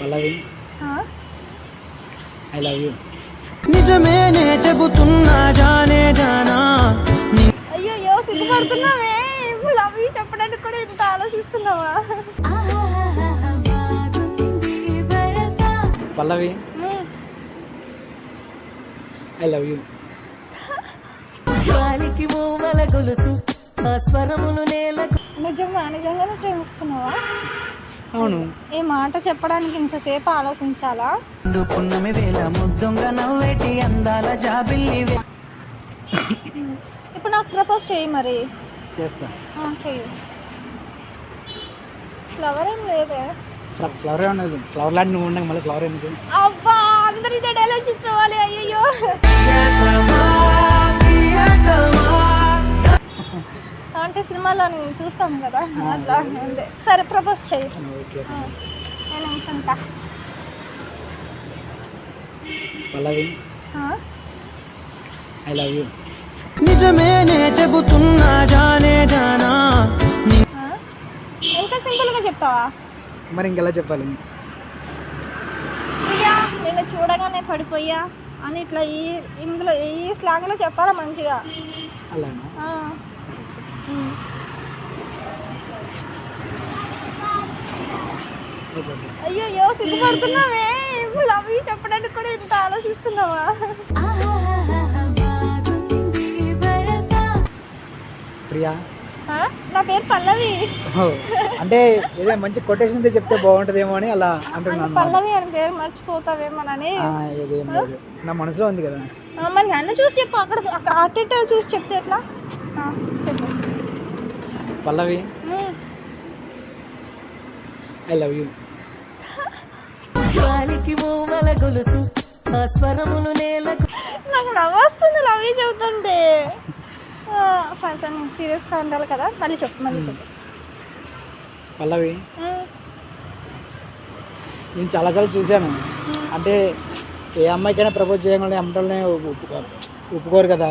పల్లవి. ఆ? I love you నిజమేనే చెబుతున్నా జానే జానా. అయ్యో సిగ్గుపడుతున్నావే. లవ్ యూ చెప్పడానికి కూడా ఇంత ఆలోచిస్తున్నావా? పల్లవి. ఐ లవ్ యూ గాలికి మూవల గొలుసు ఆ స్వరములు నేలకు నిజమా? నిజంగానే ప్రేమిస్తున్నావా? అవును. ఈ మాట చెప్పడానికి ఇంతసేపు ఆలోచించాలా? పున్నమి వేళ ముద్దుంగ నవ్వేటి అందాల జాబిల్లి ఇప్పుడు నాకు ప్రపోజ్ చేయి మరి. చేస్తా. ఆ, చెయ్యి. ఫ్లవర్ ఏం లేదే. ఫ్ల- ఫ్లవర్ ఏమన్నది ఫ్లవర్ లాంటి నువ్వు ఉండగా మళ్ళీ ఫ్లవర్ ఎందుకు? అబ్బా అందరి ఇదే డైలాగ్ చెప్పేవాలి అయ్యయ్యో. అంటే సినిమాలోని చూస్తాం కదా అట్లా అంతే సరే ప్రపోజ్ ఆ, నేను నిమిషంటా పల్లవి ఐ లవ్ యూ నిజమేనే చెబుతున్నా జానే జానా. ఎంత సింపుల్గా చెప్తావా? మరి ఇంకెలా చెప్పాలి? ప్రియా నిన్ను చూడగానే పడిపోయా అని ఇట్లా ఈ ఇందులో ఈ స్లాంగ్లో చెప్పాలా మంచిగా? అలానా ఆ, సరే సరే ఉమ్. ఓకే ఓకే అయ్యో సిగ్గుపడుతున్నావే. లవ్ యూ చెప్పడానికి కూడా ఇంత ఆలోచిస్తున్నావా? ప్రియా? నా పేరు పల్లవి. అంటే ఏదో మంచి కొటేషన్తో చెప్తే బాగుంటుందేమో అని అలా అంటే అంటున్నాను పల్లవి అని పేరు మర్చిపోతావేమోనని. ఆ, ఇదేం లేదు. నా మనసులో ఉంది కదా. మరి నన్ను చూసి చెప్పు అక్కడ అక్కడ అటు చూసి చెప్తే ఎట్లా? చెప్పు. పల్లవి. ఐ లవ్ యూ గాలికి మూవల గొలుసు ఆ స్వరములు నేలకు. నాకు నవ్వు వస్తుంది లవ్ చెబుతుంటే. ఆ, సరే సరే నేను సీరియస్గా ఉండాలి కదా. మళ్ళీ చెప్పు మళ్ళీ చెప్పు. పల్లవి. నేను చాలాసార్లు చూశాను. అంటే ఏ అమ్మాయికైనా ప్రపోజ్ చేయగానే అమ్మటోళ్ళనే ఒప్పు- ఒప్పుకోరు కదా.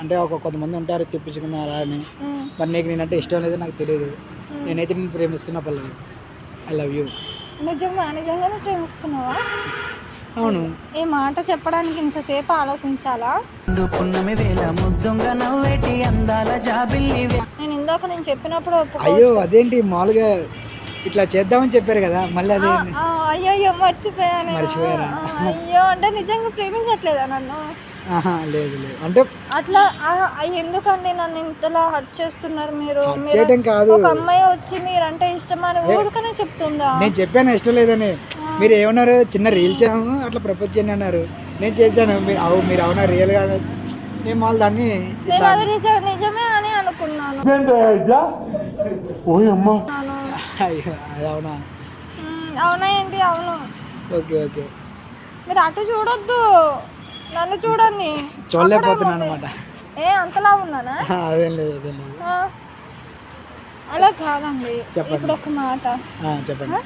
అంటే ఒక కొంతమంది ఉంటారు తెప్పించుకున్న అలా అని. మరి నీకు నేనంటే ఇష్టం లేదు నాకు తెలియదు. నేనైతే నేను ప్రేమిస్తున్నా పల్లవి. ఐ లవ్ యూ నిజమా నిజంగానే ప్రేమిస్తున్నావా అవును. ఈ మాట చెప్పడానికి ఇంతసేపు ఆలోచించాలా? పున్నమి వేళ ముద్దుంగ నవ్వేటి అందాల జాబిల్లి వే- నేను ఇందాక నేను చెప్పినప్పుడు అయ్యో అదేంటి? మామూలుగా ఇట్లా చేద్దామని చెప్పారు కదా మళ్ళీ అదే ఆ, అయ్యయ్యో మర్చిపోయాను. మర్చిపోయారా? అయ్యో అంటే నిజంగా ప్రేమించట్లేదా నన్ను? లేదు లేదు. అంటే అట్లా ఎందుకండి నన్ను ఇంతలా హర్ట్ చేస్తున్నారు మీరు? మీరు- చేయడం కాదు. ఒక అమ్మాయి వచ్చి మీరంటే ఇష్టమని ఊరికనే చెప్తుందా? నేను చెప్పాను ఇష్టం లేదని. మీరు ఏమన్నారు? చిన్న రీల్ చేసాము అట్లా ప్రపోజ్ చేయండి అన్నారు. నేను చేశాను. మీరు మీరు అవునా రియల్గా నేను మళ్ళీ దాన్ని నేను అది నిజ నిజమే అని అనుకున్నాను. అది అవునా? అవునా ఏంటి? అవును. Okay okay. మీరు అటు చూడొద్దు. నన్ను చూడండి. చూడలేకపోతున్నాను అనమాట. ఏ అంతలా ఉన్నానా? అదేం లేదు అదేం లేదు. అలా కాదండి. ఇప్పుడు ఒక మాట. చెప్పండి.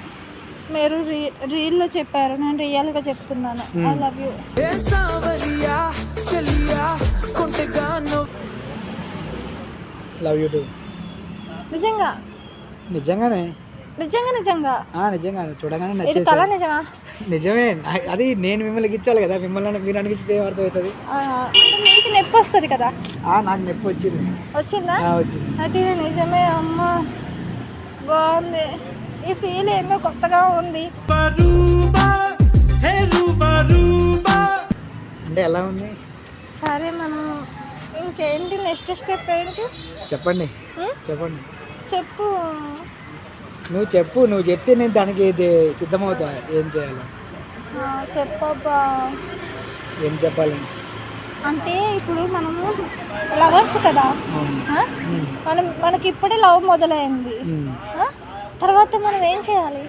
మీరు రీ రీల్లో చెప్పారు నేను రియల్గా చెప్తున్నాను. I love you love you too నిజంగా? నిజంగానే? నిజంగా నిజంగా? ఆ, నిజంగానే చూడగానే ఇది నచ్చేసి నిజమా? నిజమే అది నేను మిమ్మల్ని ఇచ్చాలి కదా మిమ్మల్ని మీరు అనిపించితే ఏం అర్థమవుతుంది ఆ, అంటే మీకు నొప్పి వస్తుంది కదా? ఆ, నాకు నొప్పి వచ్చింది. వచ్చిందా? ఆ, వచ్చింది. అయితే ఇది నిజమే అమ్మ. బాగుంది. ఈ ఫీల్ ఏందో కొత్తగా ఉంది. అంటే ఎలా ఉంది? సరే మనం ఇంకేంటి నెక్స్ట్ స్టెప్ ఏంటి? చెప్పండి? చెప్పండి. చెప్పు. నువ్వు చెప్పు నువ్వు చెప్తే నేను దానికి ఇది సిద్ధమవుతా. ఏం చేయాలి? చెప్పబ్బా. ఏం చెప్పాలి? అంటే ఇప్పుడు మనము లవర్స్ కదా. మనం మనకి ఇప్పుడే లవ్ మొదలైంది? తర్వాత మనం ఏం చేయాలి?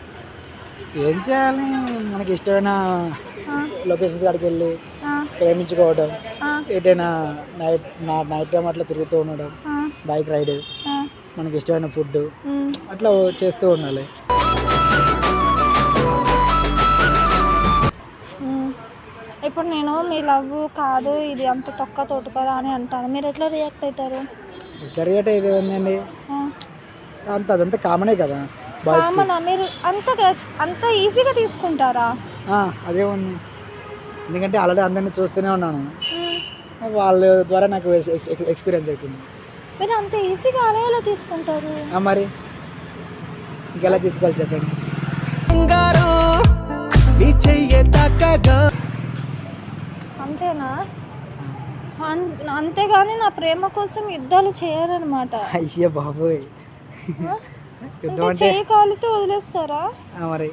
ఏం చేయాలి? మనకి ఇష్టమైన లొకేషన్స్ కాడికి వెళ్ళి ప్రేమించుకోవడం ఎటైనా నైట్ నైట్ టైం అట్లా తిరుగుతూ ఉండడం బైక్ రైడ్ మనకి ఇష్టమైన ఫుడ్. అట్లా చేస్తూ ఉండాలి. ఇప్పుడు నేను మీ లవ్ కాదు ఇది అంత తొక్క తోటు కదా అని అంటాను. మీరు ఎట్లా రియాక్ట్ అవుతారు ఇట్లా రేట్ ఏది ఉందండి అంత అదంతా కామనే కదా కామనా మీరు అంత అంత ఈజీగా తీసుకుంటారా? అదే ఉంది. ఎందుకంటే ఆల్రెడీ అందరినీ చూస్తూనే ఉన్నాను. వాళ్ళ ద్వారా నాకు ఎక్స్పీరియన్స్ అవుతుంది. మీరు అంత ఈజీగా అలా ఎలా తీసుకుంటారు. ఆ, మరి. ఇంకెలా తీసుకోవాలి చెప్పండి. అంతేనా? అంతేగాని నా ప్రేమ కోసం యుద్ధాలు చేయరనమాట అయ్యో బాబోయ్. యుద్ధం అంటే అంటే చేయి కాలితే వదిలేస్తారా? ఆ, మరి.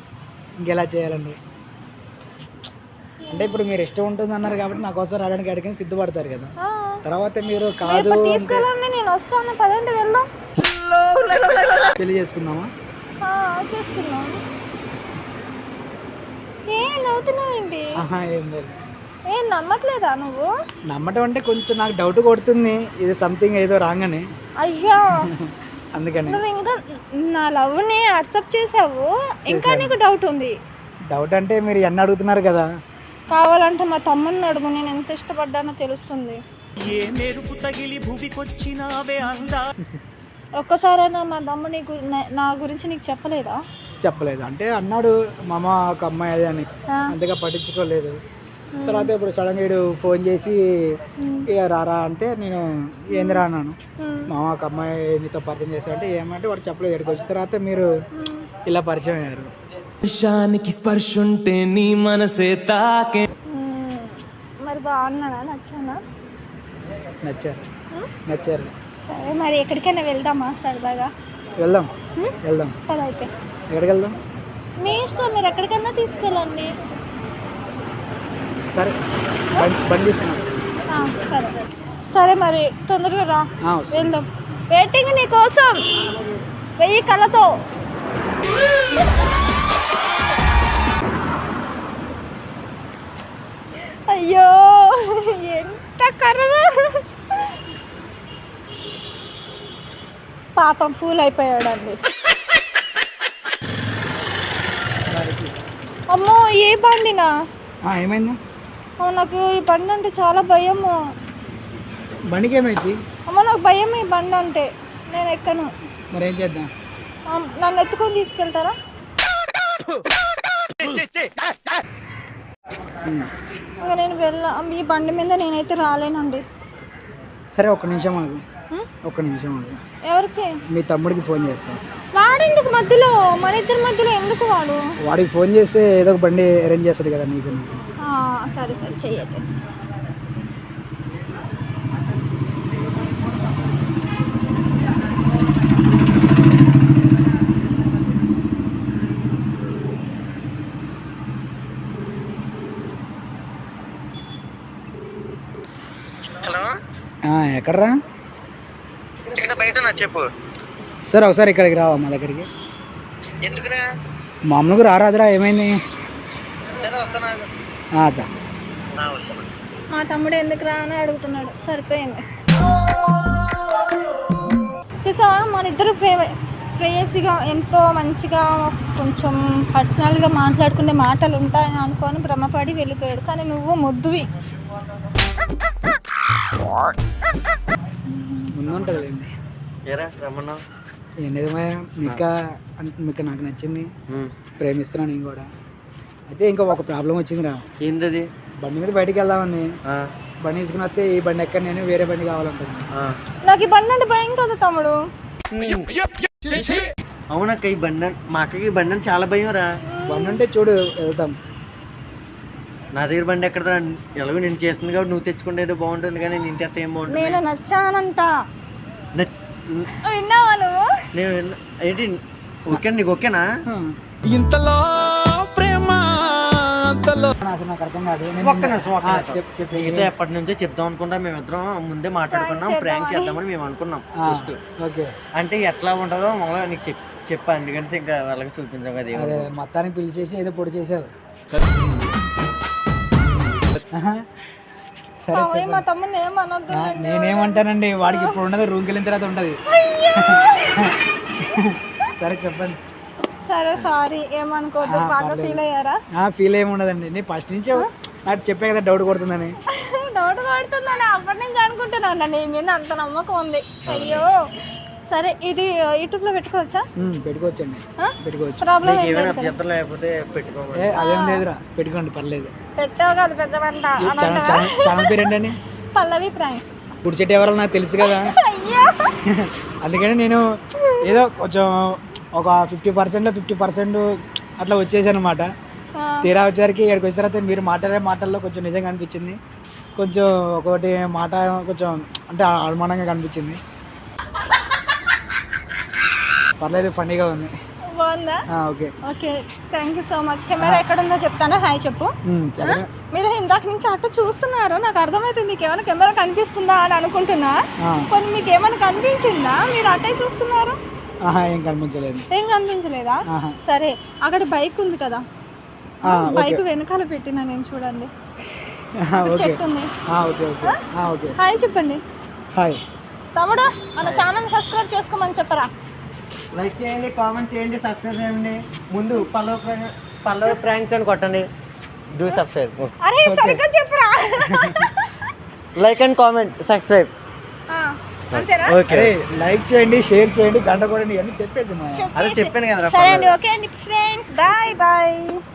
ఇంకెలా చేయాలండి? అంటే ఇప్పుడు మీరు ఇష్టం ఉంటుంది అన్నారు కాబట్టి నా కోసం రావడానికి అడిగిన సిద్ధపడతారు కదా. తర్వాత మీరు కాదు తీసుకెళ్ళండి నేను వస్తాను. పదండి వెళ్దాం. పెళ్ళి చేసుకుందామా? చేసుకుందాం. ఏ నవ్వుతున్నావేంటి? ఏం లేదు. ఏం నమ్మట్లేదా నువ్వు? నమ్మటం అంటే కొంచెం నాకు డౌట్ కొడుతుంది. ఇది సంథింగ్ ఏదో రాగానే. అయ్యా! అందుకని. నువ్వు ఇంకా నా లవ్ని యాక్సెప్ట్ చేసావు. ఇంకా నీకు డౌట్ ఉంది. డౌట్ అంటే మీరు ఎన్ని అడుగుతున్నారు కదా. కావాలంటే మా తమ్ముడిని అడుగు. నేను ఎంత ఇష్టపడ్డానో తెలుస్తుంది. ఏ మెరుపు తగిలి భూమికొచ్చినావే అందా? ఒక్కసారైనా మా తమ్ముని నా- గురించి నీకు చెప్పలేదా? చెప్పలేదు. అంటే అన్నాడు మామ ఒక అమ్మాయి అది అని. అంతగా పట్టించుకోలేదు. తర్వాత ఇప్పుడు సడన్గా వీడు ఫోన్ చేసి ఇక రారా అంటే నేను ఏందిరా అన్నాను. మ్మ్. ఒక అమ్మాయి నీతో పరిచయం చేశారంటే ఏమంటే వాడు చెప్పలేదు. ఇక్కడికి వచ్చిన తర్వాత మీరు ఇలా పరిచయం అయ్యారు. వర్షానికి స్పర్శ ఉంటే నీ మనసే తాకే. మరి బాగున్నానా నచ్చానా నచ్చారు. నచ్చారు. సరే మరి ఎక్కడికైనా వెళ్దామా సరదాగా వెళ్దాం? వెళ్దాం. సరే అయితే. ఎక్కడికి వెళ్దాం? మీ ఇష్టం మీరు ఎక్కడికైనా తీసుకెళ్ళండి. సరే. బండి సరే. సరే మరి తొందరగా రా. వెళ్దాం. వెయిటింగ్ నీ కోసం వెయ్యి కళ్ళతో. అయ్యో ఎంత కర్ర. పాపం ఫూల్ అయిపోయాడండి. అమ్మో ఏ బండినా? ఏమైంది? నాకు ఈ బండి అంటే చాలా భయము. బండికి ఏమైంది అమ్మ నాకు భయం ఈ బండి అంటే. నేను ఎక్కను. మరి ఏం చేద్దాం నన్ను ఎత్తుకొని తీసుకెళ్తారా. ఇంకా నేను వెళ్ళ ఈ బండి మీద నేనైతే రాలేనండి. సరే ఒక్క నిమిషం ఆగు? ఒక్క నిమిషం ఎవరికి? మీ తమ్ముడికి ఫోన్ చేస్తాను వాడెందుకు మధ్యలో? మన ఇద్దరి మధ్యలో ఎందుకు వాడు? వాడికి ఫోన్ చేస్తే ఏదో ఒక బండి అరేంజ్ చేస్తాడు కదా నీకు. నాకు. ఆ, సరే సరే చెయ్యతే హలో? ఆ, ఎక్కడరా? ఇక్కడ బయట నా చెప్పు. సరే ఒకసారి ఇక్కడికి రావా మా దగ్గరికి? ఎందుకురా? మామూలుగా రారాదురా ఏమైంది? సరే వస్తాను ఆ, అదా వస్తాను మా తమ్ముడు ఎందుకు రా అని అడుగుతున్నాడు. సరిపోయింది. చూసావా? మన ఇద్దరు ప్రేమ ప్రేయసిగా ఎంతో మంచిగా కొంచెం పర్సనల్గా మాట్లాడుకునే మాటలు ఉంటాయని అనుకొని భ్రమపడి వెళ్ళిపోయాడు. కానీ నువ్వు ముద్దువి. ముందు ఉంటుందిలేండి ఏరా మాయ మీకు మీకు నాకు నచ్చింది. ప్రేమిస్తున్నాను నేను కూడా. అయితే ఇంకా ఒక ప్రాబ్లం వచ్చిందిరా. ఏంటది బండి మీద బయటికి వెళ్దామని బండి తీసుకుని వస్తే ఈ బండి ఎక్కడ నేను వేరే బండి కావాలంటుంది. నాకు ఈ బండి అంటే భయం కదా తమ్ముడు. అవునక్క ఈ బండి మా అక్కకి ఈ బండి అంటే చాలా భయం రా. బండి ఉంటే చూడు వెళ్తాం నా దగ్గర బండి ఎక్కడ ఎలాగో నేను చేస్తుంది కాబట్టి నువ్వు తెచ్చుకుంటే ఏదో బాగుంటుంది కానీ నేను తెస్తే ఏం బాగుంటుంది? నేను నచ్చానంట. నచ్- విన్నావా నువ్వు? నేను ఏంటి? ఓకే నీకు ఓకేనా? ఇంతలో ప్రేమ మిగతా ఎప్పటి నుంచో చెప్దాం అనుకుంటా. మేమిద్దరం ముందే మాట్లాడుకున్నాం ప్రాంక్ చేద్దామని మేము అనుకున్నాం ఫస్ట్ ఓకే. అంటే ఎట్లా ఉంటుందో మొదలు నీకు చెప్ చెప్పా ఎందుకంటే ఇంకా వాళ్ళకి చూపించాం కదా మొత్తానికి పిలిచేసి ఏదో పొడి చేసావు. సరే. మా ఏమనొద్దు నేనేమంటానండి? వాడికి ఇప్పుడు ఉన్నది రూమ్కి వెళ్ళిన తర్వాత ఉంటుంది. సరే చెప్పండి. సరే సారీ. ఏమనుకోవద్దు. బాగా. ఫీల్ అయ్యారా? ఫీల్ ఏమి ఉండదండి నేను ఫస్ట్ నుంచే నాకు చెప్పే కదా డౌట్ కొడుతుందని. డౌట్ పడుతుందని అప్పటి నుంచి అనుకుంటున్నాను. నీ మీద అంత నమ్మకం ఉంది. అయ్యో! సరే ఇది యూట్యూబ్లో పెట్టుకోవచ్చా? ఉమ్, పెట్టుకోవచ్చండి. పెట్టుకోవచ్చు. ప్రాబ్లం లేకపోతే పెట్టుకోమని ఏ అదేం లేదురా పెట్టుకోండి పర్లేదు. పెట్టావు కదా పెద్ద ఛానల్ పేరు ఏంటండి పల్లవి ప్రాంక్స్. ఇప్పుడు చెట్టు ఎవరో నాకు తెలుసు కదా. అయ్యో! అందుకని నేను ఏదో కొంచెం ఒక ఫిఫ్టీ పర్సెంట్లో ఫిఫ్టీ పర్సెంట్ అట్లా వచ్చేసాను అనమాట తీరా వచ్చేసరికి ఇక్కడికి వచ్చిన తర్వాత మీరు మాట్లాడే మాటల్లో కొంచెం నిజంగా అనిపించింది. కొంచెం ఒకటి మాట కొంచెం అంటే అనుమానంగా కనిపించింది. పర్లేదు ఫన్నీగా ఉంది. బాగుందా? ఆ, okay. Okay thank you so much camera ఎక్కడ ఉందో చెప్తాను? హాయ్ చెప్పు. మీరు ఇందాక నుంచి అట్ట చూస్తున్నారు నాకు అర్థమైతే మీకు ఏమైనా కెమెరా కనిపిస్తుందా అని అనుకుంటున్నా. కొన్ని మీకు ఏమైనా కనిపించిందా? మీరు అట్టే చూస్తున్నారు? ఏం కనిపించలేదు. ఏం కనిపించలేదా. సరే అక్కడ బైక్ ఉంది కదా. ఆ, బైక్ వెనకాల పెట్టినా నేను చూడండి. ఆహా, ఓకే. చెట్టు ఉంది. ఆ, ఓకే ఓకే. ఆ, ఓకే. హాయ్ చెప్పండి. హాయ్. తమ్ముడు మన ఛానల్ సబ్స్క్రైబ్ చేసుకోమని చెప్పరా? లైక్ చేయండి కామెంట్ చేయండి సబ్స్క్రైబ్ చేయండి. ముందు పల్లవ ప్రా- పల్లవ ప్రాంక్స్ అని కొట్టండి. డూ సబ్స్క్రైబ్ అరే సరిగ్గా చెప్పరా? Like and comment subscribe okay like చేయండి షేర్ చేయండి గంట కూడా ఇవన్నీ చెప్పేసి. అదే చెప్పాను కదరా సరే అండి ఓకే అండి ఫ్రెండ్స్ బాయ్ బాయ్